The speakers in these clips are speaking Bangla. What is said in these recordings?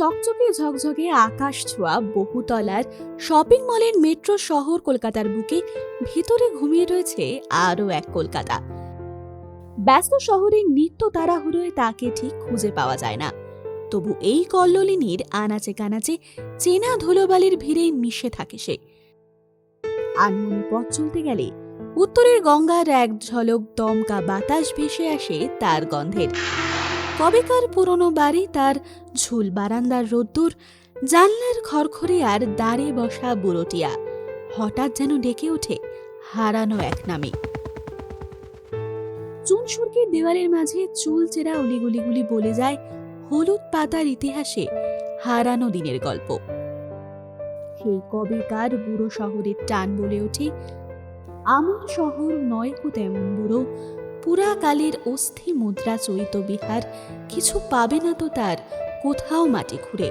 চকচকে ঝকঝকে আকাশ ছোঁয়া বহুতলার শপিং মলের মেট্রো শহর কলকাতার বুকে ভিতরে ঘুমিয়ে রয়েছে আরও এক কলকাতা। ব্যস্ত শহরের নিত্য তাড়াহুড়োয় তাকে ঠিক খুঁজে পাওয়া যায় না। তবু এই কল্লোলিনীর আনাচে কানাচে চেনা ধুলোবালির ভিড়ে মিশে থাকে সে। আনমনে পথ চলতে গেলে উত্তরের গঙ্গার এক ঝলক দমকা বাতাস ভেসে আসে তার গন্ধের। কবেকার পুরনো বাড়ি তার ঝুল বারান্দার রোদ্দুর, জানলার খড়খড়ে আর দাঁড়ে বসা বুড়োটিয়া। হঠাৎ যেন ডেকে ওঠে হারানো এক নামে। চুন সুরকির দেওয়ালের মাঝে চুল চেরা অলিগুলিগুলি বলে যায় হলুদ পাতার ইতিহাসে হারানো দিনের গল্প। সেই কবেকার বুড়ো শহরের টান বলে ওঠে আমার শহর নয় কো তেমন বুড়ো পুরাকালের অস্থি মুদ্রা চৈত বিহার কিছু পাবে না তো তার, কোথাও মাটি খুঁড়ে।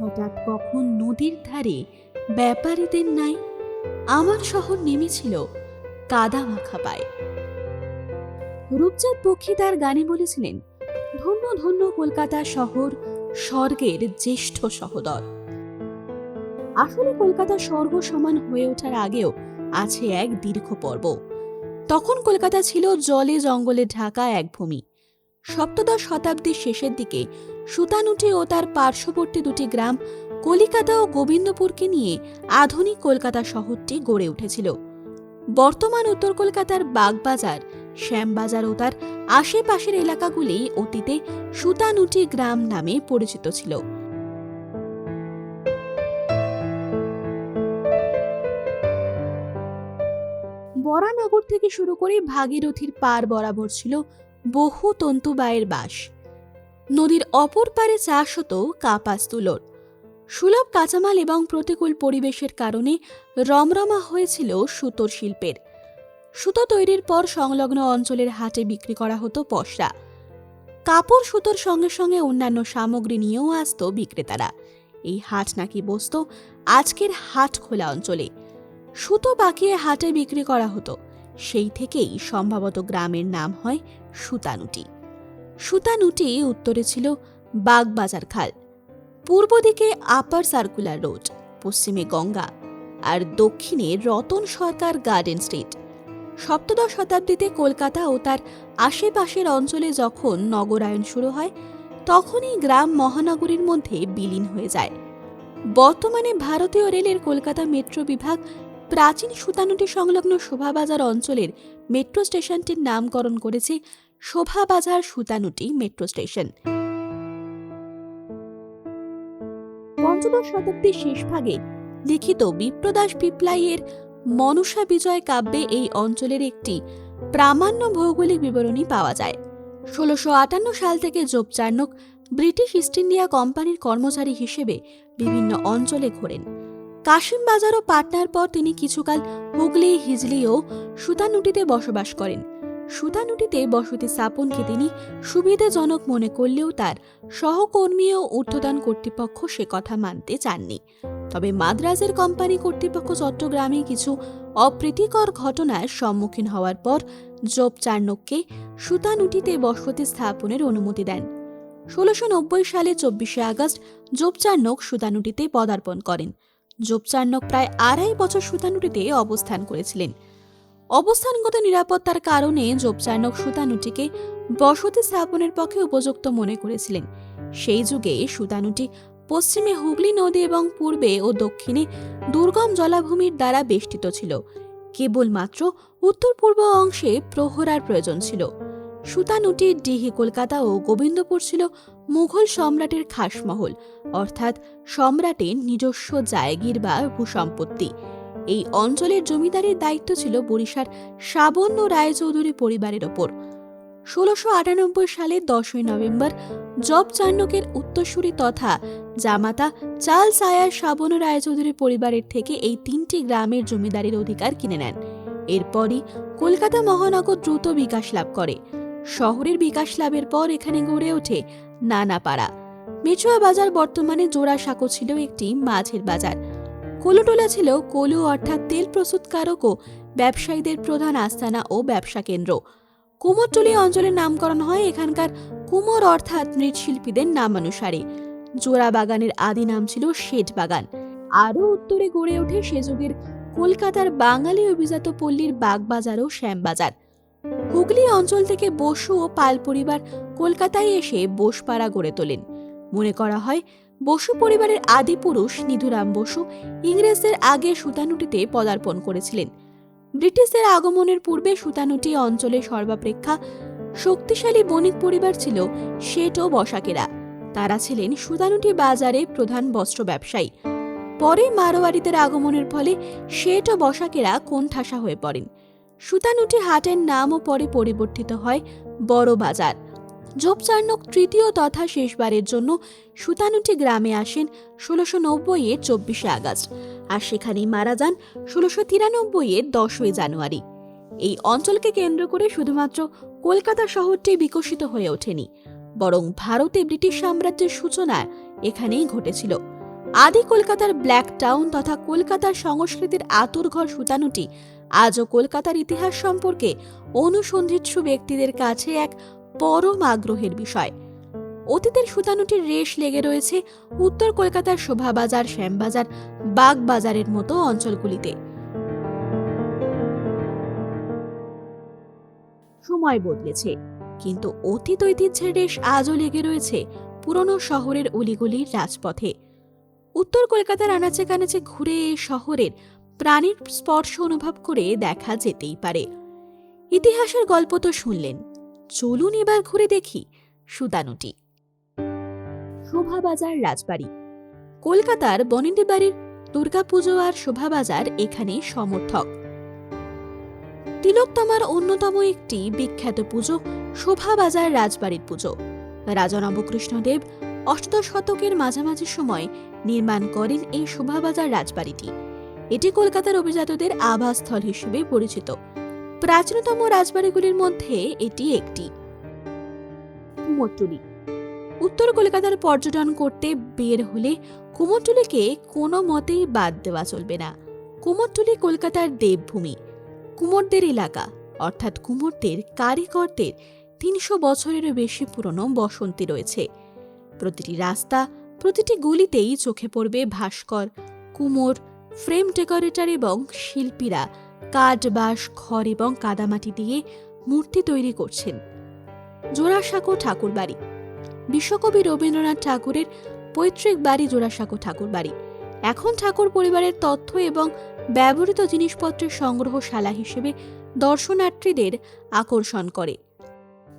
হঠাৎ কখন নদীর ধারে ব্যাপারীদের নাই, আমার শহর নেমেছিল কাদা মাখা পায়। রূপচাঁদ পক্ষী তার গানে বলেছিলেন, ধন্য ধন্য কলকাতা শহর, স্বর্গের জ্যেষ্ঠ সহোদর। আসলে কলকাতা স্বর্গ সমান হয়ে ওঠার আগেও আছে এক দীর্ঘ পর্ব। তখন কলকাতা ছিল জলে জঙ্গলে ঢাকা এক ভূমি। সপ্তদশ শতাব্দীর শেষের দিকে সুতানুটি ও তার পার্শ্ববর্তী দুটি গ্রাম কলিকাতা ও গোবিন্দপুরকে নিয়ে আধুনিক কলকাতা শহরটি গড়ে উঠেছিল। বর্তমান উত্তর কলকাতার বাগবাজার, শ্যামবাজার ও তার আশেপাশের এলাকাগুলি অতীতে সুতানুটি গ্রাম নামে পরিচিত ছিল। বরানগর থেকে শুরু করে ভাগীরথীর পার বরাবর ছিল বহু তন্তুবায়ের বাস। নদীর অপর পারে চাষ হতো কাপাস তুলোর। সুলভ কাঁচামাল এবং প্রতিকূল পরিবেশের কারণে রমরমা হয়েছিল সুতোর শিল্পের। সুতো তৈরির পর সংলগ্ন অঞ্চলের হাটে বিক্রি করা হতো পশরা কাপড় সুতোর সঙ্গে সঙ্গে অন্যান্য সামগ্রী নিয়েও আসত বিক্রেতারা। এই হাট নাকি বসত আজকের হাট খোলা অঞ্চলে। সুতো পাকিয়ে হাটে বিক্রি করা হতো। সেই থেকেই সম্ভবত গ্রামের নাম হয় সুতানুটি। সুতানুটি উত্তরে ছিল বাগবাজার খাল। পূর্ব দিকে আপার সার্কুলার রোড, পশ্চিমে গঙ্গা আর দক্ষিণে রতন সরকার গার্ডেন স্ট্রিট। সপ্তদশ শতাব্দীতে কলকাতা ও তার আশেপাশের অঞ্চলে যখন নগরায়ণ শুরু হয়, তখনই গ্রাম মহানগরীর মধ্যে বিলীন হয়ে যায়। বর্তমানে ভারতীয় রেলের কলকাতা মেট্রো বিভাগ প্রাচীন সুতানুটি সংলগ্ন শোভাবাজার অঞ্চলের মেট্রো স্টেশনটির নামকরণ করেছে শোভাবাজার সুতানুটি মেট্রো স্টেশন। পঞ্চদশ শতাব্দীর শেষ ভাগে লিখিত বিপ্রদাস পিপলাইয়ের মনসা বিজয় কাব্যে এই অঞ্চলের একটি প্রামাণ্য ভৌগোলিক বিবরণী পাওয়া যায়। ষোলোশো আটান্ন সাল থেকে জোপচার্নক ব্রিটিশ ইস্ট ইন্ডিয়া কোম্পানির কর্মচারী হিসেবে বিভিন্ন অঞ্চলে ঘোরেন। কাশিম বাজার ও পাটনার পর তিনি কিছুকাল হুগলি, হিজলি ও সুতানুটিতে বসবাস করেন। সুতানুটিতে বসতি স্থাপনকে তিনি সুবিধাজনক মনে করলেও তার সহকর্মী ও ঊর্ধ্বতন কর্তৃপক্ষ সে কথা মানতে চাননি। তবে মাদ্রাজের কোম্পানি কর্তৃপক্ষ চট্টগ্রামে কিছু অপ্রীতিকর ঘটনার সম্মুখীন হওয়ার পর জোপ চার্নককে সুতানুটিতে বসতি স্থাপনের অনুমতি দেন। ষোলোশো সালে চব্বিশে আগস্ট জোপচার্নক সুতানুটিতে পদার্পণ করেন। জোপচার্নক প্রায় আড়াই বছর সুতানুটিতে অবস্থান করেছিলেন। অবস্থানগত নিরাপত্তার কারণে জোপচার্নক সুতানুটিকে বসতি স্থাপনের পক্ষে উপযুক্ত মনে করেছিলেন। সেই যুগে সুতানুটি পশ্চিমে হুগলি নদী এবং পূর্বে ও দক্ষিণে দুর্গম জলাভূমির দ্বারা বেষ্টিত ছিল। কেবলমাত্র উত্তর পূর্ব অংশে প্রহরার প্রয়োজন ছিল। সুতানুটি ডিহি কলকাতা ও গোবিন্দপুর ছিল মুঘল সম্রাটের খাসমহল, অর্থাৎ সম্রাটের নিজস্ব জায়গির বা ভূসম্পত্তি। এই অঞ্চলের জমিদারির দায়িত্ব ছিল বরিশার শ্রাবণ্য রায়চৌধুরী পরিবারের ওপর। ষোলোশো আটানব্বই সালে দশই নভেম্বর জব চার্নকের উত্তরসূরি তথা জামাতা চাল সায়ার শ্রাবণ রায়চৌধুরী পরিবারের থেকে এই তিনটি গ্রামের জমিদারির অধিকার কিনে নেন। এরপরই কলকাতা মহানগর দ্রুত বিকাশ লাভ করে। শহরের বিকাশ লাভের পর এখানে গড়ে ওঠে নানাপাড়া মেচুয়া বাজার বর্তমানে জোড়াসাঁকো ছিল একটি মাছের বাজার। কলুটোলা ছিল কলু অর্থাৎ তেল প্রস্তুতকারক ও ব্যবসায়ীদের প্রধান আস্তানা ও ব্যবসা কেন্দ্র। কুমোরটুলি অঞ্চলের নামকরণ হয় এখানকার কুমোর অর্থাৎ মৃৎশিল্পীদের নামানুসারে। জোড়া বাগানের আদি নাম ছিল শেঠ বাগান। আরও উত্তরে গড়ে ওঠে সে যুগের কলকাতার বাঙালি অভিজাত পল্লীর বাগবাজার ও শ্যামবাজার। হুগলি অঞ্চল থেকে বসু ও পাল পরিবার কলকাতায় এসে বোসপাড়া গড়ে তোলেন। মনে করা হয়, বসু পরিবারের আদি পুরুষ নিধুরাম বসু ইংরেজদের আগে সুতানুটিতে পদার্পণ করেছিলেন। ব্রিটিশদের আগমনের পূর্বে সুতানুটি অঞ্চলে সর্বাপেক্ষা শক্তিশালী বণিক পরিবার ছিল শেঠ ও বসাকেরা। তারা ছিলেন সুতানুটি বাজারে প্রধান বস্ত্র ব্যবসায়ী। পরে মারোয়ারিদের আগমনের ফলে শেঠ ও বসাকেরা কোণঠাসা হয়ে পড়েন। সুতানুটি হাটের নামও পরে পরিবর্তিত হয় বড় বাজার জোপচার্নক তৃতীয় তথা শেষবারের জন্য সুতানুটি গ্রামে আসেন ষোলোশো নব্বই এর চব্বিশে আগস্ট আর সেখানেই মারা যান ষোলোশো তিরানব্বই এর দশই জানুয়ারি। এই অঞ্চলকে কেন্দ্র করে শুধুমাত্র কলকাতা শহরটি বিকশিত হয়ে ওঠেনি, বরং ভারতে ব্রিটিশ সাম্রাজ্যের সূচনা এখানেই ঘটেছিল। আদি কলকাতার ব্ল্যাক টাউন তথা কলকাতার সংস্কৃতির আতুরঘর সুতানুটি আজও কলকাতার ইতিহাস সম্পর্কে অনুসন্ধিৎসু ব্যক্তিদের কাছে এক পরম আগ্রহের বিষয়। অতীতের সুতানুটির রেশ লেগে রয়েছে উত্তর কলকাতার শোভাবাজার, শ্যামবাজার, বাগবাজারের মতো অঞ্চলগুলিতে। সময় বদলেছে, কিন্তু অতীত ঐতিহ্যের রেশ আজও লেগে রয়েছে পুরনো শহরের অলিগলির রাজপথে। উত্তর কলকাতার আনাচে কানাচে ঘুরে শহরের প্রাণীর স্পর্শ অনুভব করে দেখা যেতেই পারে। ইতিহাসের গল্প তো শুনলেন। চলুন এবার ঘুরে দেখি সুদানুটি। শোভাবাজার রাজবাড়ি। কলকাতার বনেদি বাড়ির দুর্গাপুজো আর শোভাবাজার এখানে সমর্থক। তিলোত্তমার অন্যতম একটি বিখ্যাত পুজো শোভাবাজার রাজবাড়ির পুজো। রাজা নবকৃষ্ণদেব অষ্টাদশ শতকের মাঝামাঝি সময় নির্মাণ করেন এই শোভাবাজার রাজবাড়িটি। এটি কলকাতার অভিজাতদের আবাসস্থল হিসেবে পরিচিত। প্রাচীনতম রাজবাড়িগুলির মধ্যে এটি একটি। কুমোরটুলি। উত্তর কলকাতার পর্যটন করতে বের হলে কুমোরটুলিকে কোনো মতেই বাদ দেওয়া চলবে না। কুমোরটুলি কলকাতার দেবভূমি। কুমোরদের এলাকা, অর্থাৎ কুমোরদের কারিগরদের তিনশো বছরেরও বেশি পুরনো বসন্তি রয়েছে। প্রতিটি রাস্তা, প্রতিটি গলিতেই চোখে পড়বে ভাস্কর, কুমোর ফ্রেম ডেকোরেটর এবং শিল্পীরা কাঠ, বাঁশ, খড় এবং কাদামাটি দিয়ে মূর্তি তৈরি করছেন। জোড়াসাঁকো ঠাকুরবাড়ি। বিশ্বকবি রবীন্দ্রনাথ ঠাকুরের পৈতৃক বাড়ি জোড়াসাঁকো ঠাকুরবাড়ি। এখন ঠাকুর পরিবারের তথ্য এবং ব্যবহৃত জিনিসপত্রের সংগ্রহশালা হিসেবে দর্শনার্থীদের আকর্ষণ করে।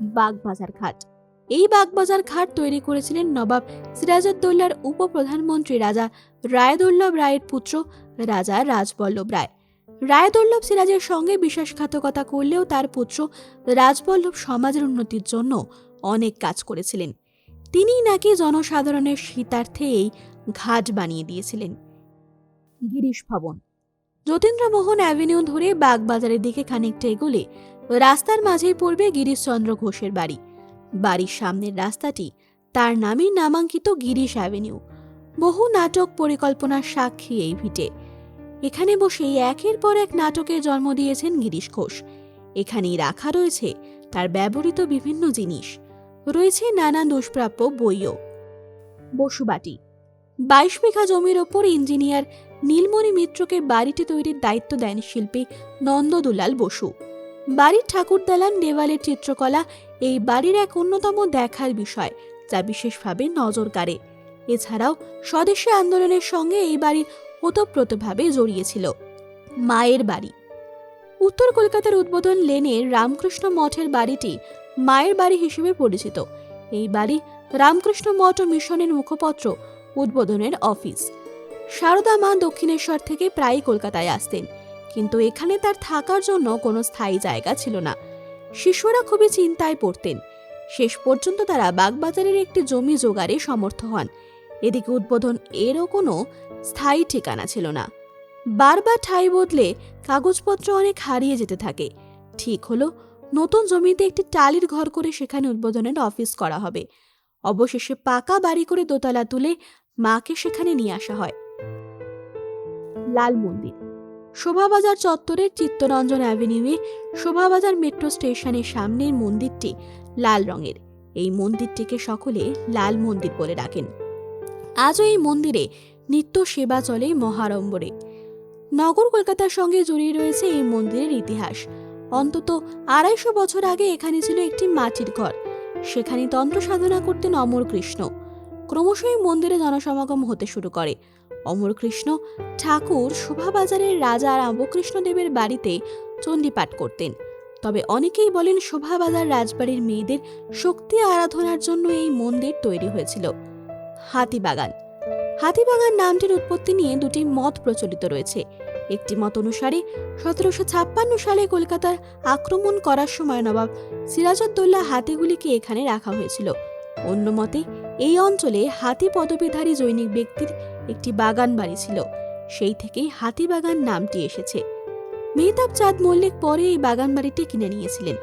বাগবাজার ঘাট। এই বাগবাজার ঘাট তৈরি করেছিলেন নবাব সিরাজউদ্দৌলার উপপ্রধানমন্ত্রী রাজা রায়দুল্লভ রায়ের পুত্র রাজা রাজবল্লভ রায়। রায়দুল্লভ সিরাজের সঙ্গে বিশ্বাসঘাতকতা করলেও তার পুত্র রাজবল্লভ সমাজের উন্নতির জন্য অনেক কাজ করেছিলেন। তিনিই নাকি জনসাধারণের শীতার্থে এই ঘাট বানিয়ে দিয়েছিলেন। গিরিশ ভবন। যতীন্দ্রমোহন অ্যাভিনিউ ধরে বাগবাজারের দিকে খানিকটা এগোলে রাস্তার মাঝেই পড়বে গিরিশচন্দ্র ঘোষের বাড়ি। বাড়ির সামনের রাস্তাটি তার নামে নামাঙ্কিত গিরিশ অ্যাভিনিউ। বহু নাটক পরিকল্পনার সাক্ষী এই ভিটে। এখানে বসেই একের পর এক নাটকের জন্ম দিয়েছেন গিরিশ ঘোষ। এখানেই রাখা রয়েছে তার ব্যবহৃত বিভিন্ন জিনিস। রয়েছে নানা দুষ্প্রাপ্য বইও। বসুবাটি। বাইশ বিঘা জমির ওপর ইঞ্জিনিয়ার নীলমণি মিত্রকে বাড়িটি তৈরির দায়িত্ব দেন শিল্পী নন্দদুলাল বসু। বাড়ির ঠাকুর দালান দেওয়ালের চিত্রকলা এই বাড়ির এক অন্যতম দেখার বিষয়, যা বিশেষভাবে নজর কাড়ে এছাড়াও স্বদেশী আন্দোলনের সঙ্গে এই বাড়ির ওতপ্রোতভাবে জড়িয়েছিল। মায়ের বাড়ি। উত্তর কলকাতার উদ্বোধন লেনের রামকৃষ্ণ মঠের বাড়িটি মায়ের বাড়ি হিসেবে পরিচিত। এই বাড়ি রামকৃষ্ণ মঠ ও মিশনের মুখপত্র উদ্বোধনের অফিস। সারদা মা দক্ষিণেশ্বর থেকে প্রায়ই কলকাতায় আসতেন, কিন্তু এখানে তার থাকার জন্য কোনো স্থায়ী জায়গা ছিল না। শিশুরা খুবই চিন্তায় পড়তেন। শেষ পর্যন্ত তারা বাগবাজারের একটি জমি জোগাড়ে সমর্থ হন। এদিকে উদ্বোধন এরও কোনো স্থায়ী ঠিকানা ছিল না। বারবার ঠাঁই বদলে কাগজপত্র অনেক হারিয়ে যেতে থাকে। ঠিক হলো, নতুন জমিতে একটি টালির ঘর করে সেখানে উদ্বোধনের অফিস করা হবে। অবশেষে পাকা বাড়ি করে দোতলা তুলে মাকে সেখানে নিয়ে আসা হয়। লাল মন্দির। শোভাবাজার চত্বরের চিত্তরঞ্জন অ্যাভিনিউয়ে শোভাবাজার মেট্রো স্টেশনের সামনের মন্দিরটি লাল রঙের। এই মন্দিরটিকে সকলে লাল মন্দির বলে ডাকেন। আজও এই মন্দিরে নিত্য সেবা চলে মহারম্বরে নগর কলকাতার সঙ্গে জড়িয়ে রয়েছে এই মন্দিরের ইতিহাস। অন্তত আড়াইশো বছর আগে এখানে ছিল একটি মাটির ঘর। সেখানে তন্ত্র সাধনা করতেন অমর কৃষ্ণ। ক্রমশ এই মন্দিরে জনসমাগম হতে শুরু করে। অমর কৃষ্ণ ঠাকুর শোভাবাজারের রাজা রামকৃষ্ণদেবের বাড়িতে চণ্ডীপাঠ করতেন। তবে অনেকেই বলেন শোভাবাজার রাজবাড়ির মেয়েদের শক্তি আরাধনার জন্য এই মন্দির তৈরি হয়েছিল। হাতিবাগান। হাতিবাগান নামটির উৎপত্তি নিয়ে দুটি মত প্রচলিত রয়েছে। একটি মত অনুসারে সতেরোশো ছাপ্পান্ন সালে কলকাতার আক্রমণ করার সময় নবাব সিরাজউদ্দৌলা হাতিগুলিকে এখানে রাখা হয়েছিল। অন্য মতে, এই অঞ্চলে হাতি পদবীধারী জৈনিক ব্যক্তির একটি বাগান বাড়ি ছিল। সেই থেকেই হাতিবাগান নামটি এসেছে। মেহতাব চাঁদ মল্লিক পরে এই বাগান বাড়িটি কিনে নিয়েছিলেন।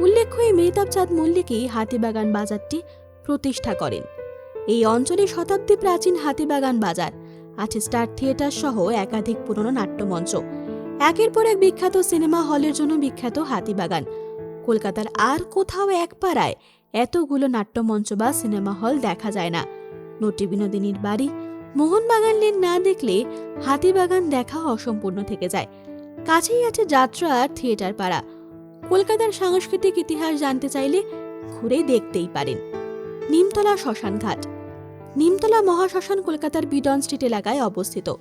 উল্লেখ্য, এই মেহতাব চাঁদ মল্লিকই হাতিবাগান বাজারটি প্রতিষ্ঠা করেন। এই অঞ্চলে শতাব্দী প্রাচীন হাতিবাগান বাজার, আছে স্টার থিয়েটার সহ একাধিক পুরনো নাট্যমঞ্চ। একের পর এক বিখ্যাত সিনেমা হলের জন্য বিখ্যাত হাতিবাগান কলকাতার আর কোথাও এক পাড়ায় এতগুলো নাট্যমঞ্চ বা সিনেমা হল দেখা যায় না। নটি বিনোদিনীর বাড়ি মোহনবাগান লেন না দেখলে হাতিবাগান দেখা অসম্পূর্ণ থেকে যায়। কাছেই আছে যাত্রা আর থিয়েটার পাড়া। কলকাতার সাংস্কৃতিক ইতিহাস জানতে চাইলে ঘুরে দেখতেই পারেন। নিমতলা শ্মশানঘাট নিমতলা মহাশ্মশান কলকাতার বিডন স্ট্রিট এলাকায় অবস্থিত।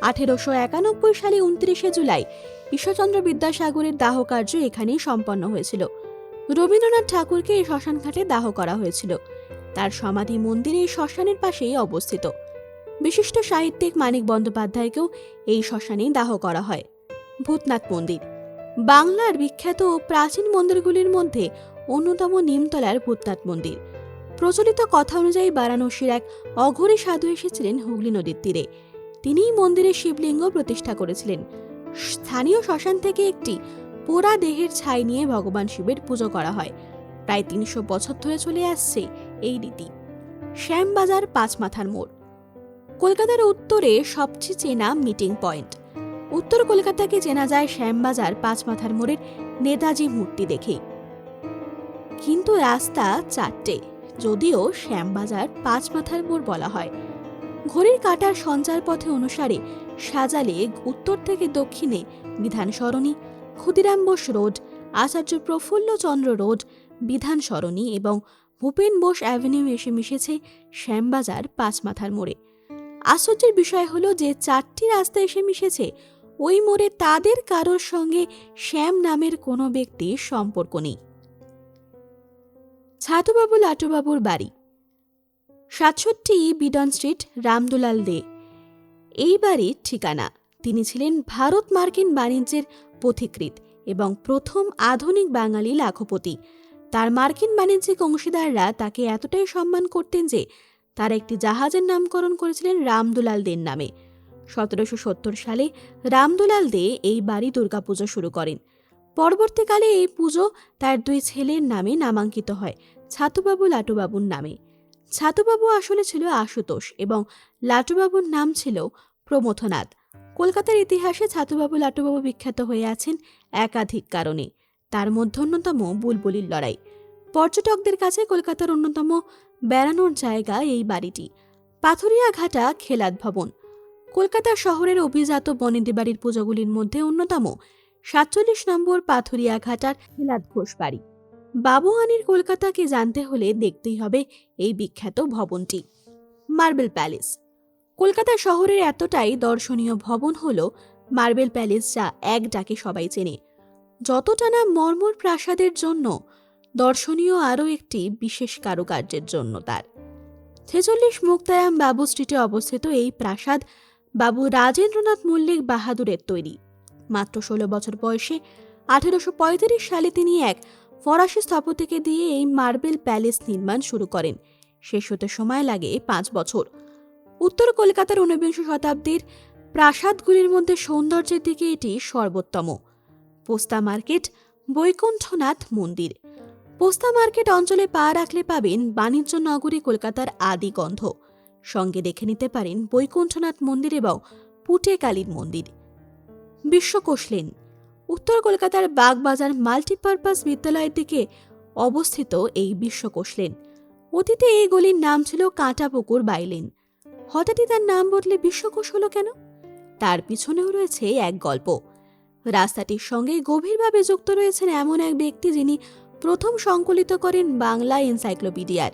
আঠেরোশো একানব্বই সালে উনত্রিশে জুলাই ঈশ্বরচন্দ্র বিদ্যাসাগরের দাহ কার্য এখানেই সম্পন্ন হয়েছিল। রবীন্দ্রনাথ ঠাকুরকে এই শ্মশানঘাটে দাহ করা হয়েছিল। তার সমাধি মন্দির এই শ্মশানের পাশেই অবস্থিত। বিশিষ্ট সাহিত্যিক মানিক বন্দ্যোপাধ্যায়কেও এই শ্মশানেই দাহ করা হয়। ভূতনাথ মন্দির। বাংলার বিখ্যাত ও প্রাচীন মন্দিরগুলির মধ্যে অন্যতম নিমতলার ভূতনাথ মন্দির। প্রচলিত কথা অনুযায়ী বারাণসীর এক অঘরী সাধু এসেছিলেন হুগলি নদীর তীরে। তিনিই মন্দিরে শিবলিঙ্গ প্রতিষ্ঠা করেছিলেন। স্থানীয় শ্মশান থেকে একটি পোড়া দেহের ছাই নিয়ে ভগবান শিবের পুজো করা হয়। প্রায় তিনশো বছর ধরে চলে আসছে এই রীতি। শ্যামবাজার পাঁচমাথার মোড়। কলকাতার উত্তরে সবচেয়ে চেনা মিটিং পয়েন্ট উত্তর কলকাতাকে চেনা যায় শ্যামবাজার পাঁচমাথার মোড়ের নেতাজি মূর্তি দেখেই কিন্তু রাস্তা চারটে, যদিও শ্যামবাজার পাঁচ মাথার মোড় বলা হয়। ঘড়ির কাটার সঞ্চার পথে অনুসারে সাজালে উত্তর থেকে দক্ষিণে বিধান সরণি, ক্ষুদিরাম বোস রোড, আচার্য প্রফুল্লচন্দ্র রোড, বিধান সরণি এবং ভূপেন বোস অ্যাভিনিউ এসে মিশেছে শ্যামবাজার পাঁচ মাথার মোড়ে। আশ্চর্যের বিষয় হলো যে চারটি রাস্তা এসে মিশেছে। ওই মোড়ে তাদের কারোর সঙ্গে শ্যাম নামের কোনো ব্যক্তির সম্পর্ক নেই। ছাতুবাবু লাটুবাবুর বাড়ি। সাতষট্টি বিডন স্ট্রিট, রামদুলাল দে। এই বাড়ির ঠিকানা। তিনি ছিলেন ভারত মার্কিন বাণিজ্যের পথিকৃৎ এবং প্রথম আধুনিক বাঙালি লাখপতি। তার মার্কিন বাণিজ্যিক অংশীদাররা তাকে এতটাই সম্মান করতেন যে তার একটি জাহাজের নামকরণ করেছিলেন রামদুলাল দের নামে। সতেরোশো সত্তর সালে রামদুলাল দে এই বাড়ি দুর্গাপুজো শুরু করেন। পরবর্তীকালে এই পুজো তার দুই ছেলের নামে নামাঙ্কিত হয়, ছাতুবাবু লাটুবাবুর নামে। ছাতুবাবু আসলে ছিল আশুতোষ এবং লাটুবাবুর নাম ছিল প্রমথনাথ। কলকাতার ইতিহাসে ছাতুবাবু লাটুবাবু বিখ্যাত হয়ে আছেন একাধিক কারণে। তার মধ্যে অন্যতম বুলবুলির লড়াই। পর্যটকদের কাছে কলকাতার অন্যতম বেড়ানোর জায়গা এই বাড়িটি। পাথুরিয়া ঘাটা খেলাত ভবন। কলকাতা শহরের অভিজাত বনেদি বাড়ির পুজোগুলির মধ্যে অন্যতম। সাতচল্লিশ নম্বর পাথুরিয়া ঘাটার হিলাদ ঘোষ বাড়ি। বাবুয়ানির কলকাতাকে জানতে হলে দেখতেই হবে এই বিখ্যাত ভবনটি। Marble palace. কলকাতা শহরের এতটাই দর্শনীয় ভবন হল মার্বেল প্যালেস যা এক ডাকে সবাই চেনে। যতটা না মর্মর প্রাসাদের জন্য দর্শনীয় আরও একটি বিশেষ কারুকার্যের জন্য তার। ছেচল্লিশ মুক্তায়াম বাবু স্ট্রিটে অবস্থিত এই প্রাসাদ বাবু রাজেন্দ্রনাথ মল্লিক বাহাদুরের তৈরি। মাত্র ষোলো বছর বয়সে আঠেরোশো সালে তিনি এক ফরাসি স্থপতিকে দিয়ে এই মার্বেল প্যালেস নির্মাণ শুরু করেন। শেষ হতে সময় লাগে পাঁচ বছর। উত্তর কলকাতার ঊনবিংশ শতাব্দীর প্রাসাদগুলির মধ্যে সৌন্দর্যের দিকে এটি সর্বোত্তম। পোস্তা মার্কেট, বৈকুণ্ঠনাথ মন্দির। পোস্তা মার্কেট অঞ্চলে পা রাখলে পাবেন বাণিজ্য নগরী কলকাতার আদি গন্ধ। সঙ্গে দেখে নিতে পারেন বৈকুণ্ঠনাথ মন্দির এবং পুটে কালীর মন্দির। বিশ্বকোষ লেন উত্তর কলকাতার বাগবাজার মাল্টিপারপাস বিদ্যালয়ের দিকে অবস্থিত এই বিশ্বকোষ লেন অতীতে এই গলির নাম ছিল কাঁটাপুকুর বাইলেন। হঠাৎই তার নাম বদলে বিশ্বকোষ হলো কেন? তার পিছনেও রয়েছে এক গল্প। রাস্তাটির সঙ্গে গভীরভাবে যুক্ত রয়েছেন এমন এক ব্যক্তি যিনি প্রথম সংকলিত করেন বাংলা এনসাইক্লোপিডিয়ার।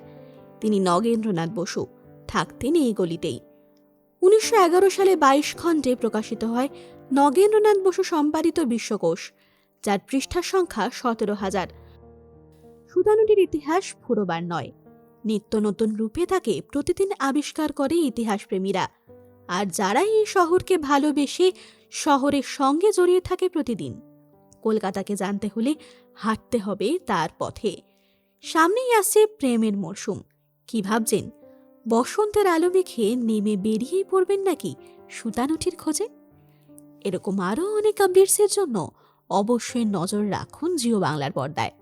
তিনি নগেন্দ্রনাথ বসু, থাকতেন এই গলিতেই। উনিশশো এগারো সালে বাইশ খণ্ডে প্রকাশিত হয় নগেন্দ্রনাথ বসু সম্পাদিত বিশ্বকোষ, যার পৃষ্ঠার সংখ্যা সতেরো হাজার। সুদানুটির ইতিহাস ফুরোবার নয়। নিত্য নতুন রূপে তাকে প্রতিদিন আবিষ্কার করে ইতিহাসপ্রেমীরা। আর যারা এই শহরকে ভালোবেসে শহরের সঙ্গে জড়িয়ে থাকে প্রতিদিন। কলকাতাকে জানতে হলে হাঁটতে হবে তার পথে। সামনেই আসছে প্রেমের মরশুম। কি ভাবছেন? বসন্তের আলো মেখে নেমে বেরিয়েই পড়বেন নাকি সুতানুটির খোঁজে? এরকম আরও অনেক আপডেটসের জন্য অবশ্যই নজর রাখুন জিও বাংলার পর্দায়।